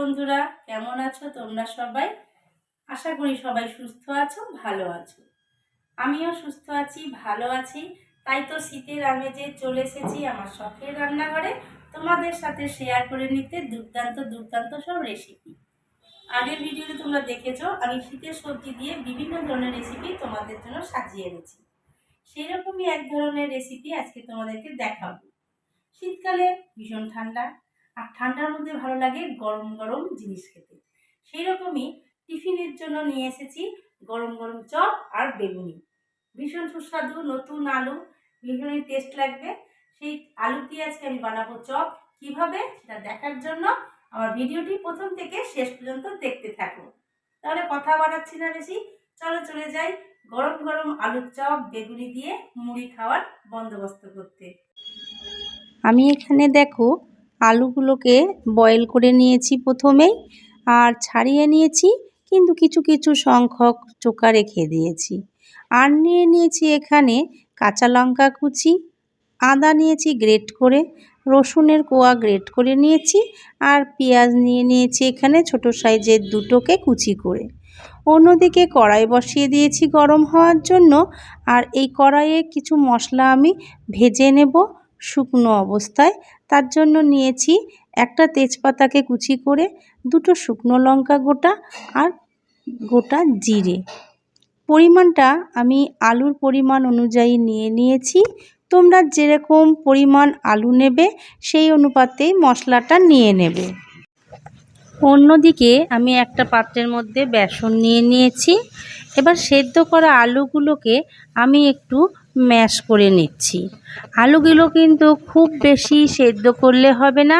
বন্ধুরা, কেমন আছো তোমরা সবাই? আশা করি সবাই সুস্থ আছো, ভালো আছো। আমিও সুস্থ আছি, ভালো আছি। তাই তো শীতের আমেজে চলে এসেছি আমার শখের রান্নাঘরে। তোমাদের সাথে শেয়ার করে নিতে দুর্দান্ত দুর্দান্ত সব রেসিপি আগের ভিডিওতে তোমরা দেখেছ, আমি শীতের সবজি দিয়ে বিভিন্ন ধরনের রেসিপি তোমাদের জন্য সাজিয়ে এনেছি। সেই রকমই এক ধরনের রেসিপি আজকে তোমাদেরকে দেখাবো। শীতকালে ভীষণ ঠান্ডা আর ঠান্ডার মধ্যে ভালো লাগে গরম গরম জিনিস খেতে। সেই রকমই টিফিনের জন্য নিয়ে এসেছি গরম গরম চপ আর বেগুনি। ভীষণ সুস্বাদু, নতুন আলু, ভীষণই টেস্ট লাগবে। সেই আলু দিয়ে আজকে আমি বানাবো চপ। কীভাবে? সেটা দেখার জন্য আমার ভিডিওটি প্রথম থেকে শেষ পর্যন্ত দেখতে থাকো তাহলে কথা বাড়াচ্ছি না বেশি। চলো চলে যাই গরম গরম আলুর চপ, বেগুনি দিয়ে মুড়ি খাওয়ার বন্দোবস্ত করতে। আমি এখানে দেখো আলুগুলোকে বয়েল করে নিয়েছি প্রথমেই আর ছাড়িয়ে নিয়েছি, কিন্তু কিছু কিছু সংখ্যক চোকা রেখে দিয়েছি। আর নিয়ে নিয়েছি এখানে কাঁচা লঙ্কা কুচি, আদা নিয়েছি গ্রেট করে, রসুনের কোয়া গ্রেট করে নিয়েছি আর পেঁয়াজ নিয়ে নিয়েছি এখানে ছোট সাইজের দুটোকে কুচি করে। অন্যদিকে কড়াই বসিয়ে দিয়েছি গরম হওয়ার জন্য, আর এই কড়াইয়ে কিছু মশলা আমি ভেজে নেব শুকনো অবস্থায়। তার জন্য নিয়েছি একটা তেজপাতাকে কুচি করে দুটো শুকনো লঙ্কা গোটা আর গোটা জিরে। পরিমাণটা আমি আলুর পরিমাণ অনুযায়ী নিয়ে নিয়েছি। তোমরা যেরকম পরিমাণ আলু নেবে সেই অনুপাতেই মশলাটা নিয়ে নেবে। অন্যদিকে আমি একটা পাত্রের মধ্যে বেসন নিয়ে নিয়েছি। এবার সেদ্ধ করা আলুগুলোকে আমি একটু ম্যাশ করে নিচ্ছি। আলুগুলো কিন্তু খুব বেশি সেদ্ধ করলে হবে না।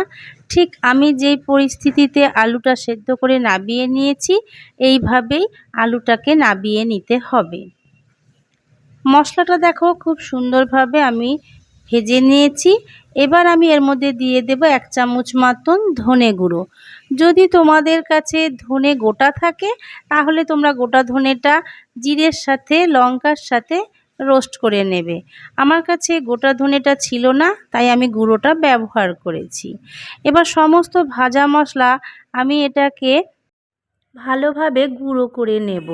ঠিক আমি যেই পরিস্থিতিতে আলুটা সেদ্ধ করে নাবিয়ে নিয়েছি, এইভাবেই আলুটাকে নাবিয়ে নিতে হবে। মশলাটা দেখো খুব সুন্দরভাবে আমি ভেজে নিয়েছি। এবার আমি এর মধ্যে দিয়ে দেব এক চামচ মতন ধনে গুঁড়ো। যদি তোমাদের কাছে ধনে গোটা থাকে, তাহলে তোমরা গোটা ধনেটা জিরের সাথে, লঙ্কার সাথে রোস্ট করে নেবে। আমার কাছে গোটা ধনেটা ছিল না, তাই আমি গুঁড়োটা ব্যবহার করেছি। এবার সমস্ত ভাজা মশলা আমি এটাকে ভালোভাবে গুঁড়ো করে নেব।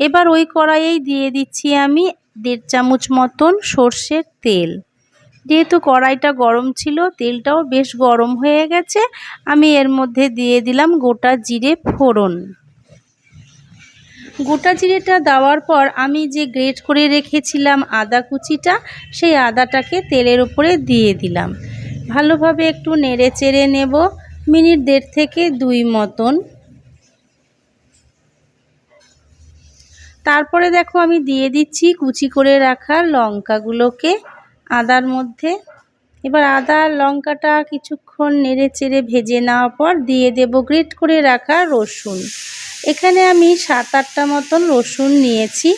এবার ওই কড়াইয়েই দিয়ে দিচ্ছি আমি দেড় চামচ মতন সর্ষের তেল। যেহেতু কড়াইটা গরম ছিল, তেলটাও বেশ গরম হয়ে গেছে, আমি এর মধ্যে দিয়ে দিলাম গোটা জিরে ফোড়ন। গোটা জিরেটা দেওয়ার পর আমি যে গ্রেট করে রেখেছিলাম আদা কুচিটা, সেই আদাটাকে তেলের উপরে দিয়ে দিলাম। ভালোভাবে একটু নেড়ে চেড়ে নেব, মিনিট দেড় থেকে দুই মতন। তারপরে দেখো আমি দিয়ে দিচ্ছি কুচি করে রাখা লঙ্কাগুলোকে আদার মধ্যে। এবার আদা লঙ্কাটা কিছুক্ষণ নেড়ে চেড়ে ভেজে নেওয়ার পর দিয়ে দেব গ্রেট করে রাখা রসুন। এখানে আমি সাত আটটা মতন রসুন নিয়েছি।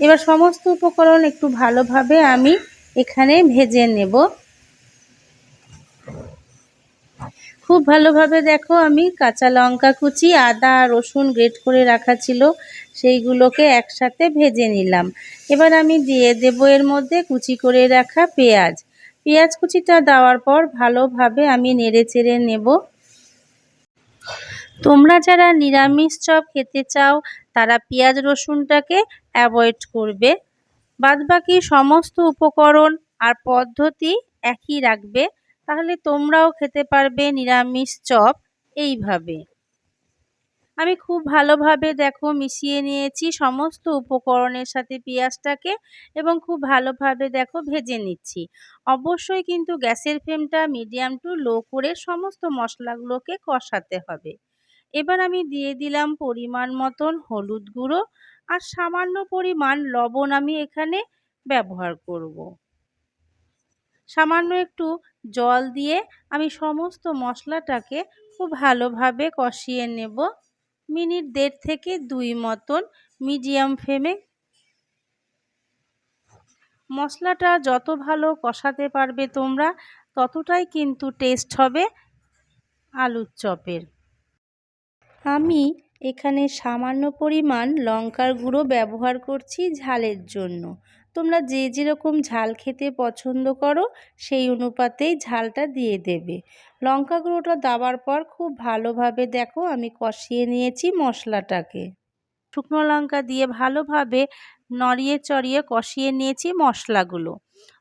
এবার সমস্ত উপকরণ একটু ভালোভাবে আমি এখানে ভেজে নেব। খুব ভালোভাবে দেখো আমি কাঁচা লঙ্কা কুচি, আদা, রসুন গ্রেট করে রাখা ছিল, সেইগুলোকে একসাথে ভেজে নিলাম। এবার আমি দিয়ে দেব এর মধ্যে কুচি করে রাখা পেঁয়াজ। পেঁয়াজ কুচিটা দেওয়ার পর ভালোভাবে আমি নেড়ে চেড়ে নেব। তোমরা যারা নিরামিষ চপ খেতে চাও, তারা পেঁয়াজ রসুনটাকে অ্যাভয়েড করবে। বাদবাকি সমস্ত উপকরণ আর পদ্ধতি একই রাখবে। তাহলে তোমরাও খেতে পারবে নিরামিষ চপ এইভাবে। আমি খুব ভালোভাবে দেখো মিশিয়ে নিয়েছি সমস্ত উপকরণের সাথে পেঁয়াজটাকে এবং খুব ভালোভাবে দেখো ভেজে নিচ্ছি। অবশ্যই কিন্তু গ্যাসের ফ্লেমটা মিডিয়াম টু লো করে সমস্ত মশলাগুলোকে কষাতে হবে। এবার আমি দিয়ে দিলাম পরিমাণ মতন হলুদ গুঁড়ো আর সামান্য পরিমাণ লবণ আমি এখানে ব্যবহার করব। সামান্য একটু জল দিয়ে আমি সমস্ত মশলাটাকে খুব ভালোভাবে কষিয়ে নেব। মিনিট দেড় থেকে দুই মতন মিডিয়াম ফ্লেমে মশলাটা যত ভালো কষাতে পারবে তোমরা, ততটাই কিন্তু টেস্ট হবে আলুর চপের। আমি এখানে সামান্য পরিমাণ লঙ্কার গুঁড়ো ব্যবহার করছি ঝালের জন্য। তোমরা যে যেরকম ঝাল খেতে পছন্দ করো, সেই অনুপাতেই ঝালটা দিয়ে দেবে। লঙ্কা গুঁড়োটা দেওয়ার পর খুব ভালোভাবে দেখো আমি কষিয়ে নিয়েছি মশলাটাকে। শুকনো লঙ্কা দিয়ে ভালোভাবে নড়িয়ে চড়িয়ে কষিয়ে নিয়েছি মশলাগুলো।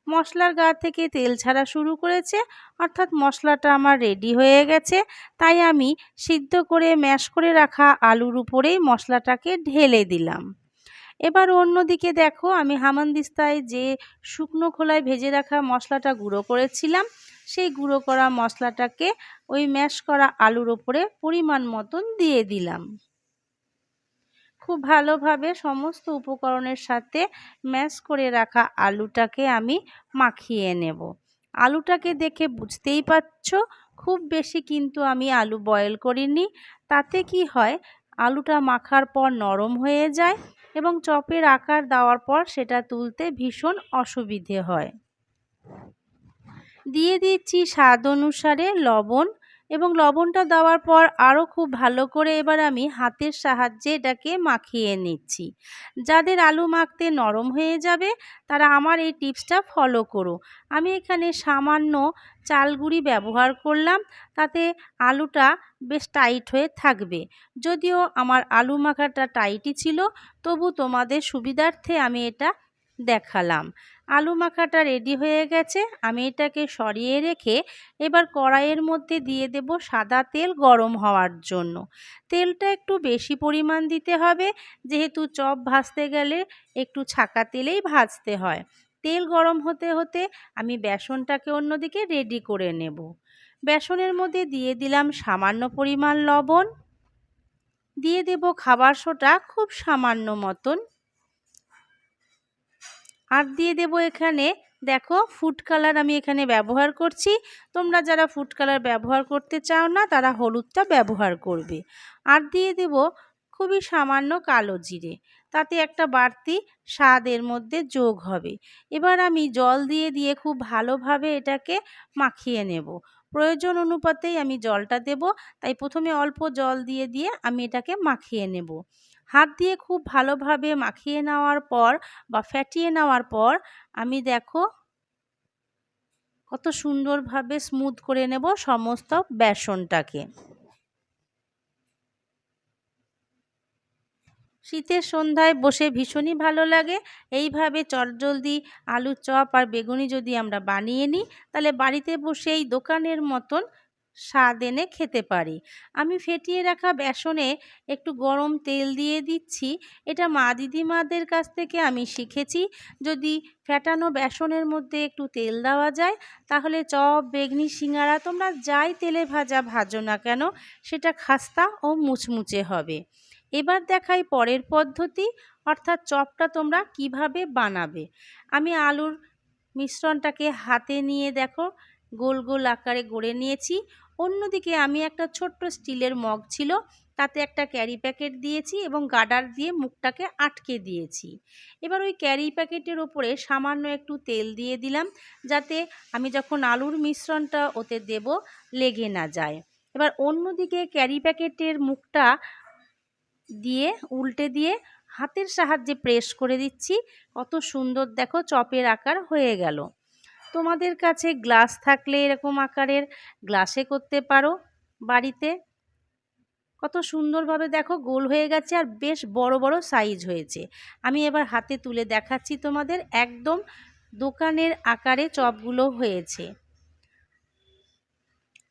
মশলার গা থেকে তেল ছাড়া শুরু করেছে, অর্থাৎ মশলাটা আমার রেডি হয়ে গেছে। তাই আমি সিদ্ধ করে ম্যাশ করে রাখা আলুর উপরেই মশলাটাকে ঢেলে দিলাম। এবার অন্যদিকে দেখো, আমি হামানদিস্তায় যে শুকনো খোলায় ভেজে রাখা মশলাটা গুঁড়ো করেছিলাম, সেই গুঁড়ো করা মশলাটাকে ওই ম্যাশ করা আলুর ওপরে পরিমাণ মতন দিয়ে দিলাম। খুব ভালোভাবে সমস্ত উপকরণের সাথে ম্যাশ করে রাখা আলুটাকে আমি মাখিয়ে নেব। আলুটাকে দেখে বুঝতেই পারছ, খুব বেশি কিন্তু আমি আলু বয়েল করিনি। তাতে কি হয়, আলুটা মাখার পর নরম হয়ে যায় এবং চপের আকার দেওয়ার পর সেটা তুলতে ভীষণ অসুবিধে হয়। দিয়ে দিচ্ছি স্বাদ অনুসারে লবণ এবং লবণটা দেওয়ার পর আরও খুব ভালো করে এবার আমি হাতের সাহায্যে এটাকে মাখিয়ে নিচ্ছি। যাদের আলু মাখতে নরম হয়ে যাবে, তারা আমার এই টিপসটা ফলো করো। আমি এখানে সামান্য চালগুড়ি ব্যবহার করলাম, তাতে আলুটা বেশ টাইট হয়ে থাকবে। যদিও আমার আলু মাখাটা টাইটই ছিল, তবু তোমাদের সুবিধার্থে আমি এটা দেখালাম। আলু মাখাটা রেডি হয়ে গেছে। আমি এটাকে সরিয়ে রেখে এবার কড়াইয়ের মধ্যে দিয়ে দেব সাদা তেল গরম হওয়ার জন্য। তেলটা একটু বেশি পরিমাণ দিতে হবে, যেহেতু চপ ভাজতে গেলে একটু ছাকা তেলেই ভাজতে হয়। তেল গরম হতে হতে আমি বেসনটাকে অন্যদিকে রেডি করে নেব। বেসনের মধ্যে দিয়ে দিলাম সামান্য পরিমাণ লবণ। দিয়ে দেব খাবার সোটা খুব সামান্য মতন। আর দিয়ে দেব এখানে, দেখো ফুড কালার আমি এখানে ব্যবহার করছি। তোমরা যারা ফুড কালার ব্যবহার করতে চাও না, তারা হলুদটা ব্যবহার করবে। আর দিয়ে দেব খুবই সামান্য কালো জিরে, তাতে একটা বাড়তি স্বাদ এর মধ্যে যোগ হবে। এবার আমি জল দিয়ে দিয়ে খুব ভালোভাবে এটাকে মাখিয়ে নেব। প্রয়োজন অনুপাতেই আমি জলটা দেব, তাই প্রথমে অল্প জল দিয়ে দিয়ে আমি এটাকে মাখিয়ে নেব। হাত দিয়ে খুব ভালোভাবে মাখিয়ে নেওয়ার পর বা ফ্যাটিয়ে নেওয়ার পর আমি দেখো কত সুন্দরভাবে স্মুথ করে নেব সমস্ত বেসনটাকে। শীতের সন্ধ্যায় বসে ভীষণই ভালো লাগে। এইভাবে চটজলদি আলুর চপ আর বেগুনি যদি আমরা বানিয়ে নিই, তাহলে বাড়িতে বসেই দোকানের মতন স্বাদ এনে খেতে পারি। আমি ফেটিয়ে রাখা বেসনে একটু গরম তেল দিয়ে দিচ্ছি। এটা মা দিদিমাদের কাছ থেকে আমি শিখেছি। যদি ফ্যাটানো বেসনের মধ্যে একটু তেল দেওয়া যায়, তাহলে চপ, বেগনি সিঙ্গারা তোমরা যাই তেলে ভাজা ভাজো না কেন, সেটা খাস্তা ও মুচমুচে হবে। এবার দেখাই পরের পদ্ধতি, অর্থাৎ চপটা তোমরা কীভাবে বানাবে। আমি আলুর মিশ্রণটাকে হাতে নিয়ে দেখো, গোল গোল আকারে গড়ে নিয়েছি। অন্যদিকে আমি একটা ছোট্ট স্টিলের মগ ছিল, তাতে একটা ক্যারি প্যাকেট দিয়েছি এবং গার্ডার দিয়ে মুখটাকে আটকে দিয়েছি। এবার ওই ক্যারি প্যাকেটের ওপরে সামান্য একটু তেল দিয়ে দিলাম, যাতে আমি যখন আলুর মিশ্রণটা ওতে দেব, লেগে না যায়। এবার অন্যদিকে ক্যারি প্যাকেটের মুখটা দিয়ে, উল্টে দিয়ে হাতের সাহায্যে প্রেস করে দিচ্ছি। কত সুন্দর দেখো, চপের আকার হয়ে গেল। তোমাদের কাছে গ্লাস থাকলে এরকম আকারের গ্লাসে করতে পারো বাড়িতে। কত সুন্দরভাবে দেখো গোল হয়ে গেছে আর বেশ বড় বড় সাইজ হয়েছে। আমি এবার হাতে তুলে দেখাচ্ছি তোমাদের একদম দোকানের আকারে চপগুলো হয়েছে।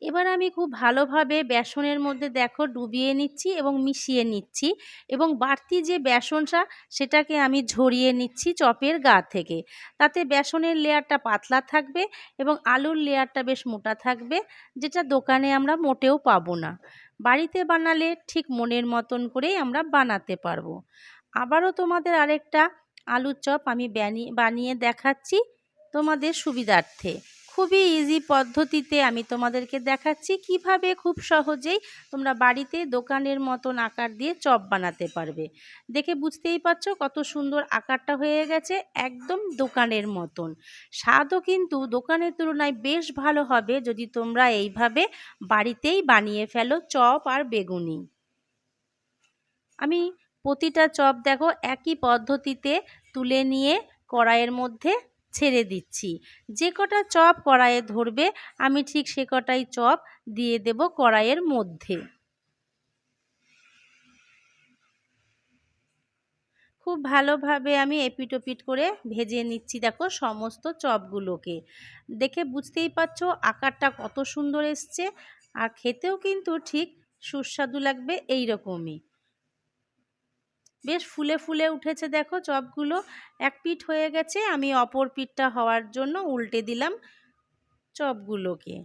এবার আমি খুব ভালোভাবে বেসনের মধ্যে দেখো ডুবিয়ে নিচ্ছি এবং মিশিয়ে নিচ্ছি এবং বাড়তি যে বেসনটা, সেটাকে আমি ঝরিয়ে নিচ্ছি চপের গা থেকে। তাতে বেসনের লেয়ারটা পাতলা থাকবে এবং আলুর লেয়ারটা বেশ মোটা থাকবে, যেটা দোকানে আমরা মোটেও পাবো না। বাড়িতে বানালে ঠিক মনের মতন করেই আমরা বানাতে পারব। আবারও তোমাদের আরেকটা আলুর চপ আমি বানিয়ে দেখাচ্ছি তোমাদের সুবিধার্থে। খুবই ইজি পদ্ধতিতে আমি তোমাদেরকে দেখাচ্ছি কীভাবে খুব সহজেই তোমরা বাড়িতে দোকানের মতন আকার দিয়ে চপ বানাতে পারবে। দেখে বুঝতেই পারছ কত সুন্দর আকারটা হয়ে গেছে একদম দোকানের মতন। স্বাদও কিন্তু দোকানের তুলনায় বেশ ভালো হবে যদি তোমরা এইভাবে বাড়িতেই বানিয়ে ফেলো চপ আর বেগুনি। আমি প্রতিটা চপ দেখো একই পদ্ধতিতে তুলে নিয়ে কড়াইয়ের মধ্যে ছেড়ে দিচ্ছি। যে কটা চপ কড়াইয়ে ধরবে, আমি ঠিক সে কটাই চপ দিয়ে দেব কড়াইয়ের মধ্যে। খুব ভালোভাবে আমি এপিট ওপিট করে ভেজে নিচ্ছি দেখো সমস্ত চপগুলোকে। দেখে বুঝতেই পারছ আকারটা কত সুন্দর এসছে। আর খেতেও কিন্তু ঠিক সুস্বাদু লাগবে এই রকমই বেশ ফুলে ফুলে উঠেছে দেখো চপগুলো। এক পিঠ হয়ে গেছে, আমি অপর পিঠটা হওয়ার জন্য উল্টে দিলাম চপগুলোকে।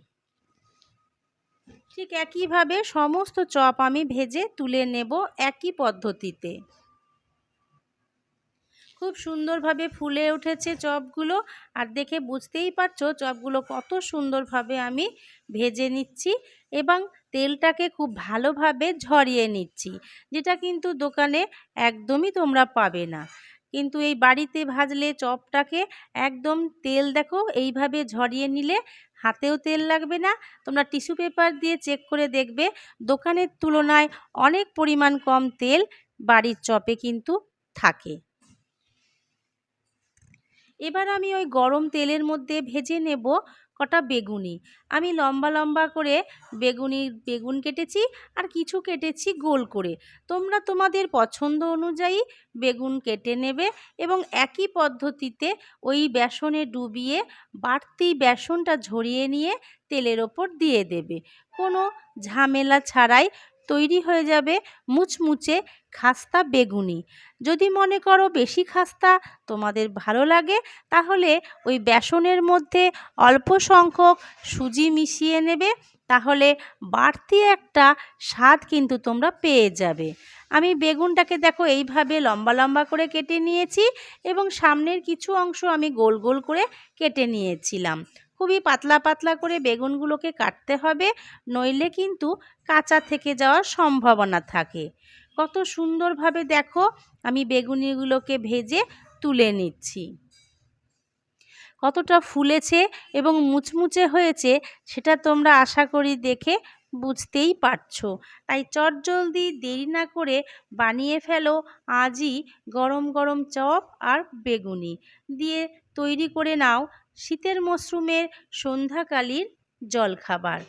ঠিক একইভাবে সমস্ত চপ আমি ভেজে তুলে নেব একই পদ্ধতিতে। খুব সুন্দরভাবে ফুলে উঠেছে চপগুলো। আর দেখে বুঝতেই পারছ চপগুলো কত সুন্দরভাবে আমি ভেজে নিচ্ছি এবং তেলটাকে খুব ভালোভাবে ঝরিয়ে নিচ্ছি, যেটা কিন্তু দোকানে একদমই তোমরা পাবে না। কিন্তু এই বাড়িতে ভাজলে চপটাকে একদম তেল দেখো এইভাবে ঝরিয়ে নিলে হাতেও তেল লাগবে না। তোমরা টিস্যু পেপার দিয়ে চেক করে দেখবে দোকানের তুলনায় অনেক পরিমাণ কম তেল বাড়ির চপে কিন্তু থাকে। এবার আমি ওই গরম তেলের মধ্যে ভেজে নেব কটা বেগুনি। আমি লম্বা লম্বা করে বেগুনি, বেগুন কেটেছি আর কিছু কেটেছি গোল করে। তোমরা তোমাদের পছন্দ অনুযায়ী বেগুন কেটে নেবে এবং একই পদ্ধতিতে ওই বেসনে ডুবিয়ে বাড়তি বেসনটা ঝরিয়ে নিয়ে তেলের ওপর দিয়ে দেবে। কোনো ঝামেলা ছাড়াই তৈরি হয়ে যাবে মুচমুচে খাস্তা বেগুনি। যদি মনে করো বেশি খাস্তা তোমাদের ভালো লাগে, তাহলে ওই বেসনের মধ্যে অল্প সংখ্যক সুজি মিশিয়ে নেবে, তাহলে বাড়তি একটা স্বাদ কিন্তু তোমরা পেয়ে যাবে। আমি বেগুনটাকে দেখো এইভাবে লম্বা লম্বা করে কেটে নিয়েছি এবং সামনের কিছু অংশ আমি গোল গোল করে কেটে নিয়েছিলাম। খুবই পাতলা পাতলা করে বেগুনগুলোকে কাটতে হবে, নইলে কিন্তু কাঁচা থেকে যাওয়ার সম্ভাবনা থাকে। কত সুন্দরভাবে দেখো, আমি বেগুনিগুলোকে ভেজে তুলে নিচ্ছি। কতটা ফুলেছে এবং মুচমুচে হয়েছে, সেটা তোমরা আশা করি দেখে বুঝতেই পারছ। তাই চটজলদি দেরি না করে বানিয়ে ফেলো আজই গরম গরম চপ আর বেগুনি। দিয়ে তৈরি করে নাও শীতের মশরুমের সন্ধ্যাকালীর জলখাবার।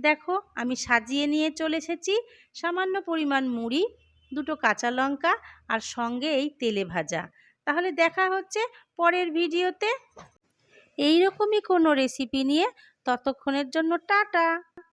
দেখো, আমি সাজিয়ে নিয়ে চলে এসেছি। সামান্য পরিমাণ মুড়ি, দুটো কাঁচা লঙ্কা আর সঙ্গে এই তেলে ভাজা। তাহলে দেখা হচ্ছে পরের ভিডিওতে। এই রকমই কোনো রেসিপি নিয়ে। ততক্ষণের জন্য টাটা।